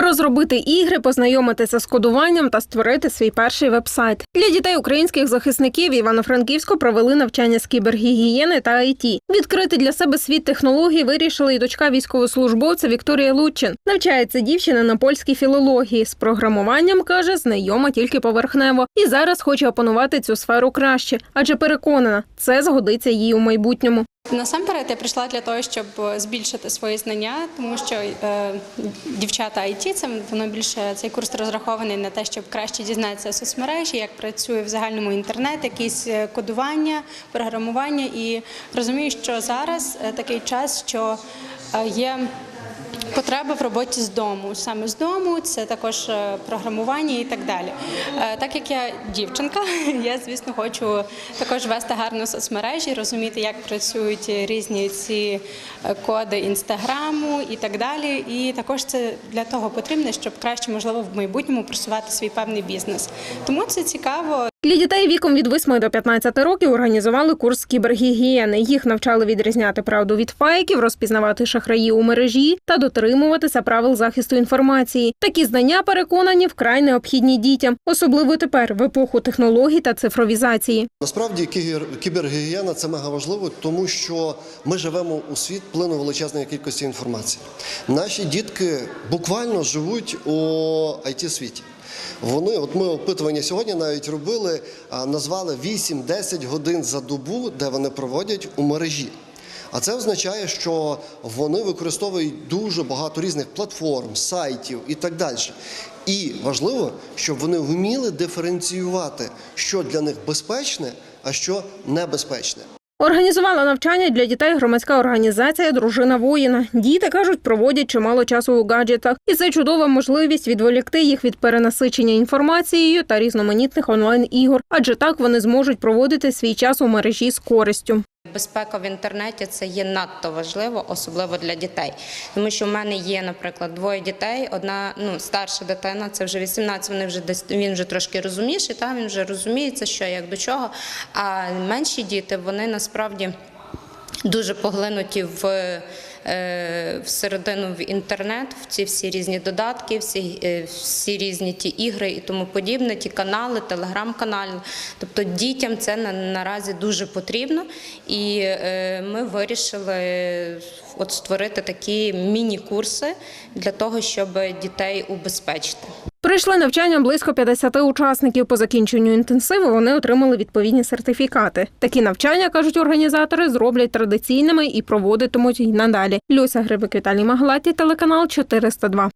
розробити ігри, познайомитися з кодуванням та створити свій перший вебсайт. Для дітей українських захисників Івано-Франківську провели навчання з кібергігієни та ІТ. Відкрити для себе світ технологій вирішила і дочка військовослужбовця Вікторія Лучин. Навчається дівчина на польській філології. З програмуванням каже, знайома тільки поверхнево, і зараз хоче опанувати цю сферу краще, адже переконана, це згодиться їй у майбутньому. Насамперед я прийшла для того, щоб збільшити свої знання, тому що е, дівчата IT, це воно більше цей курс розрахований на те, щоб краще дізнатися соцмережі, як працює в загальному інтернет, якісь е, кодування, програмування. І розумію, що зараз е, такий час, що е, є. Потреба в роботі з дому, саме з дому, це також е, програмування і так далі. Е, Так як я дівчинка, я звісно хочу також вести гарно соцмережі, розуміти, як працюють різні ці е, коди інстаграму і так далі. І також це для того потрібно, щоб краще можливо в майбутньому просувати свій певний бізнес. Тому це цікаво. Для дітей віком від 8 до 15 років організували курс кібергігієни. Їх навчали відрізняти правду від фейків, розпізнавати шахраї у мережі та дотримуватися правил захисту інформації. Такі знання переконані вкрай необхідні дітям, особливо тепер в епоху технологій та цифровізації. Насправді кібергігієна це мега важливо, тому що ми живемо у світ плину величезної кількості інформації. Наші дітки буквально живуть у it світі. Вони, от ми опитування сьогодні навіть робили, назвали 8-10 годин за добу, де вони проводять у мережі. А це означає, що вони використовують дуже багато різних платформ, сайтів і так далі. І важливо, щоб вони вміли диференціювати, що для них безпечне, а що небезпечне. Організувала навчання для дітей громадська організація Дружина воїна. Діти кажуть, проводять чимало часу у гаджетах, і це чудова можливість відволікти їх від перенасичення інформацією та різноманітних онлайн ігор, адже так вони зможуть проводити свій час у мережі з користю. Безпека в інтернеті це є надто важливо, особливо для дітей. Тому що в мене є, наприклад, двоє дітей. Одна ну старша дитина, це вже 18, Вони вже десь він вже трошки розумніший, та він вже розуміється, що як до чого. А менші діти вони насправді дуже поглинуті в. Е, Всередину в інтернет, в ці всі різні додатки, всі, е, всі різні ті ігри і тому подібне, ті канали, телеграм-канали. Тобто дітям це на, наразі дуже потрібно, і е, ми вирішили от створити такі міні-курси для того, щоб дітей убезпечити. Прийшли навчання близько 50 учасників. По закінченню інтенсиву вони отримали відповідні сертифікати. Такі навчання, кажуть організатори, зроблять традиційними і проводитимуть й надалі. Люся Грибик, Віталій Маглаті, телеканал 402.